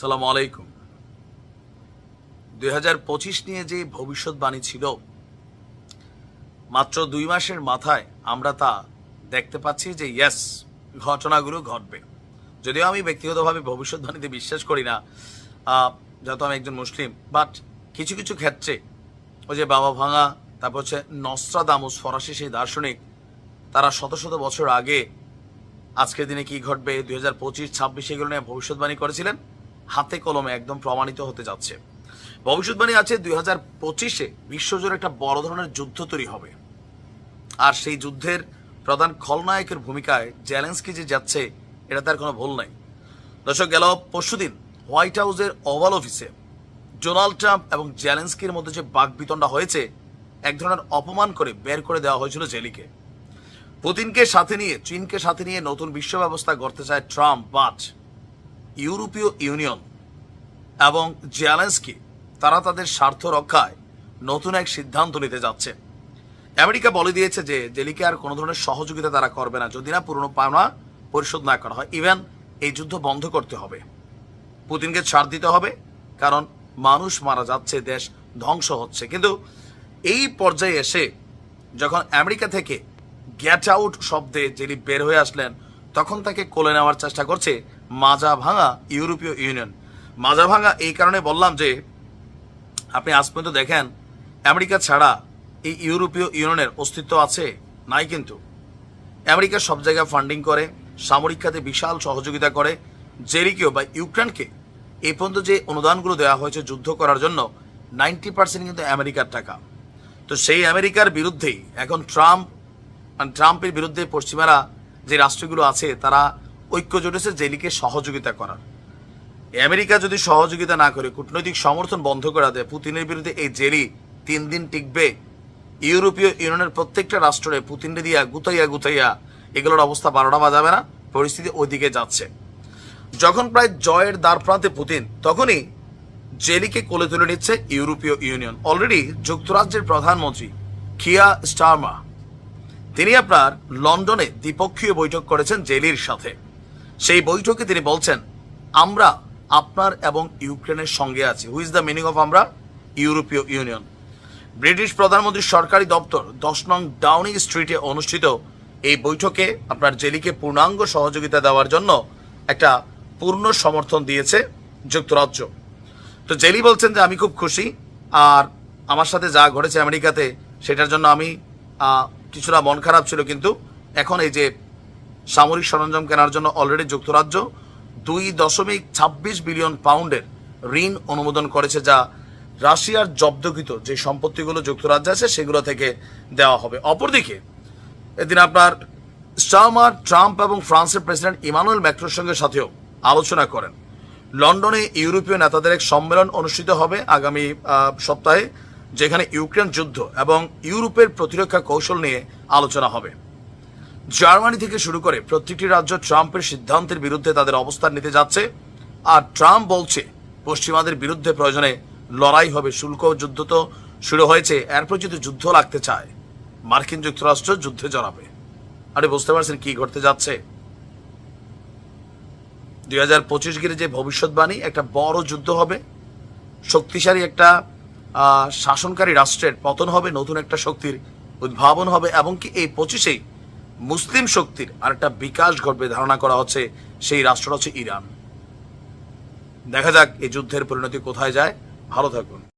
সালাম আলাইকুম। দুই হাজার পঁচিশ নিয়ে যে ভবিষ্যৎবাণী ছিল, মাত্র দুই মাসের মাথায় আমরা তা দেখতে পাচ্ছি যে ইয়েস ঘটনাগুলো ঘটবে। যদিও আমি ব্যক্তিগতভাবে ভবিষ্যৎবাণীতে বিশ্বাস করি না যেহেতু আমি একজন মুসলিম বাট কিছু কিছু ক্ষেত্রে ওই যে বাবা ভাঙা, তারপর হচ্ছে নস্ত্রাদামুস ফরাসি সেই দার্শনিক, তারা শত শত বছর আগে আজকের দিনে কি ঘটবে, দুই হাজার পঁচিশ, ছাব্বিশ, এগুলো নিয়ে ভবিষ্যৎবাণী করেছিলেন। হাতে কলমে একদম প্রমাণিত হতে যাচ্ছে। ভবিষ্যৎবাণী আছে দুই হাজার পঁচিশে বিশ্বজুড়ে একটা বড় ধরনের যুদ্ধ তৈরি হবে। আর সেই যুদ্ধের প্রধান খলনায়কের ভূমিকায় জ্যালেন্সকি যে যাচ্ছে, এটা তার কোনো ভুল নাই। দর্শক, গেল পরশুদিন হোয়াইট হাউসের ওভাল অফিসে ডোনাল্ড ট্রাম্প এবং জ্যালেন্সকির মধ্যে যে বাকবিতণ্ডা হয়েছে, এক ধরনের অপমান করে বের করে দেওয়া হয়েছিল জেলিকে। পুতিনকে সাথে নিয়ে, চীনকে সাথে নিয়ে নতুন বিশ্ব ব্যবস্থা গড়তে চায় ট্রাম্প, বাট ইউরোপীয় ইউনিয়ন এবং জেলেন্সকি, তারা তাদের স্বার্থ রক্ষায় নতুন এক সিদ্ধান্ত নিতে যাচ্ছে। আমেরিকা বলে দিয়েছে যে জেলিকে আর কোনো ধরনের সহযোগিতা তারা করবে না, যদি না পুরনো পাওনা পরিশোধ না করা হয়। ইভেন এই যুদ্ধ বন্ধ করতে হবে। পুতিনকে ছাড় দিতে হবে, কারণ মানুষ মারা যাচ্ছে, দেশ ধ্বংস হচ্ছে। কিন্তু এই পর্যায়ে এসে যখন আমেরিকা থেকে গেট আউট শব্দে যিনি বের হয়ে আসলেন, তখন তাকে কোলে নেওয়ার চেষ্টা করছে মাজা ভাঙা ইউরোপীয় ইউনিয়ন। মাজা ভাঙা এই কারণে বললাম যে, আপনি আজ পর্যন্ত দেখেন, আমেরিকা ছাড়া এই ইউরোপীয় ইউনিয়নের অস্তিত্ব আছে? নাই কিন্তু। আমেরিকা সব জায়গায় ফান্ডিং করে, সামরিক খাতে বিশাল সহযোগিতা করে। জেরিকেও বা ইউক্রেনকে এই পর্যন্ত যে অনুদানগুলো দেওয়া হয়েছে যুদ্ধ করার জন্য, নাইনটি পার্সেন্ট কিন্তু আমেরিকার টাকা। তো সেই আমেরিকার বিরুদ্ধেই এখন ট্রাম্প মানে ট্রাম্পের বিরুদ্ধে পশ্চিমারা যে রাষ্ট্রগুলো আছে, তারা ঐক্য জোটেছে জেলিকে সহযোগিতা করার। আমেরিকা যদি সহযোগিতা না করে, কূটনৈতিক সমর্থন বন্ধ করে দেয়, পুতিনের বিরুদ্ধে এই জেলি তিন দিন টিকবে। ইউরোপীয় ইউনিয়নের প্রত্যেকটা রাষ্ট্রে পুতিনে দিয়া গুতাইয়া গুতাইয়া এগুলোর অবস্থা বারোটা বাজাবে না, পরিস্থিতি ওইদিকে যাচ্ছে। যখন প্রায় জয়ের দ্বার প্রান্তে পুতিন, তখনই জেলিকে কোলে তুলে নিচ্ছে ইউরোপীয় ইউনিয়ন। অলরেডি যুক্তরাজ্যের প্রধানমন্ত্রী কিয়া স্টারমা, তিনি আপনার লন্ডনে দ্বিপক্ষীয় বৈঠক করেছেন জেলির সাথে। সেই বৈঠকে তিনি বলছেন, আমরা আপনার এবং ইউক্রেনের সঙ্গে আছি। হুইজ দ্য মিনিং অফ আমরা? ইউরোপীয় ইউনিয়ন। ব্রিটিশ প্রধানমন্ত্রীর সরকারি দপ্তর দশ নং ডাউনিং স্ট্রিটে অনুষ্ঠিত এই বৈঠকে আপনার জেলিকে পূর্ণাঙ্গ সহযোগিতা দেওয়ার জন্য একটা পূর্ণ সমর্থন দিয়েছে যুক্তরাজ্য। তো জেলি বলছেন যে, আমি খুব খুশি। আর আমার সাথে যা ঘটেছে আমেরিকাতে, সেটার জন্য আমি কিছুটা মন খারাপ ছিল, কিন্তু এখন এই যে সামরিক সরঞ্জাম কেনার জন্য অলরেডি যুক্তরাজ্য দুই দশমিক ছাব্বিশ বিলিয়ন পাউন্ডের ঋণ অনুমোদন করেছে যা রাশিয়ার জব্দকৃত যে সম্পত্তিগুলো যুক্তরাজ্যে আছে সেগুলো থেকে দেওয়া হবে। অপরদিকে, এদিন আপনার স্টারমার ট্রাম্প এবং ফ্রান্সের প্রেসিডেন্ট ইমানুয়েল ম্যাক্রোর সঙ্গে সাথেও আলোচনা করেন। লন্ডনে ইউরোপীয় নেতাদের এক সম্মেলন অনুষ্ঠিত হবে আগামী সপ্তাহে, যেখানে ইউক্রেন যুদ্ধ এবং ইউরোপের প্রতিরক্ষা কৌশল নিয়ে আলোচনা হবে। জার্মানি থেকে শুরু করে প্রত্যেকটি রাজ্য ট্রাম্পের সিদ্ধান্তের বিরুদ্ধে তাদের অবস্থান নিতে যাচ্ছে। আর ট্রাম্প বলছে, পশ্চিমাদের বিরুদ্ধে প্রয়োজনে লড়াই হবে। শুল্ক যুদ্ধ তো শুরু হয়েছে, এরপর যদি যুদ্ধ লাগতে চায়, মার্কিন যুক্তরাষ্ট্র যুদ্ধে জড়াবে। আরে, বুঝতে পারছেন কি ঘটতে যাচ্ছে? দুই হাজার পঁচিশ গিরে যে ভবিষ্যৎবাণী, একটা বড় যুদ্ধ হবে। শক্তিশালী একটা শাসনকারী রাষ্ট্রের পতন হবে, নতুন একটা শক্তির উদ্ভাবন হবে, এবং কি এই পঁচিশেই মুসলিম শক্তির আর একটা বিকাশ ঘটবে ধারণা করা হচ্ছে সেই রাষ্ট্রটা হচ্ছে ইরান। দেখা যাক এই যুদ্ধের পরিণতি কোথায় যায়। ভালো থাকুন।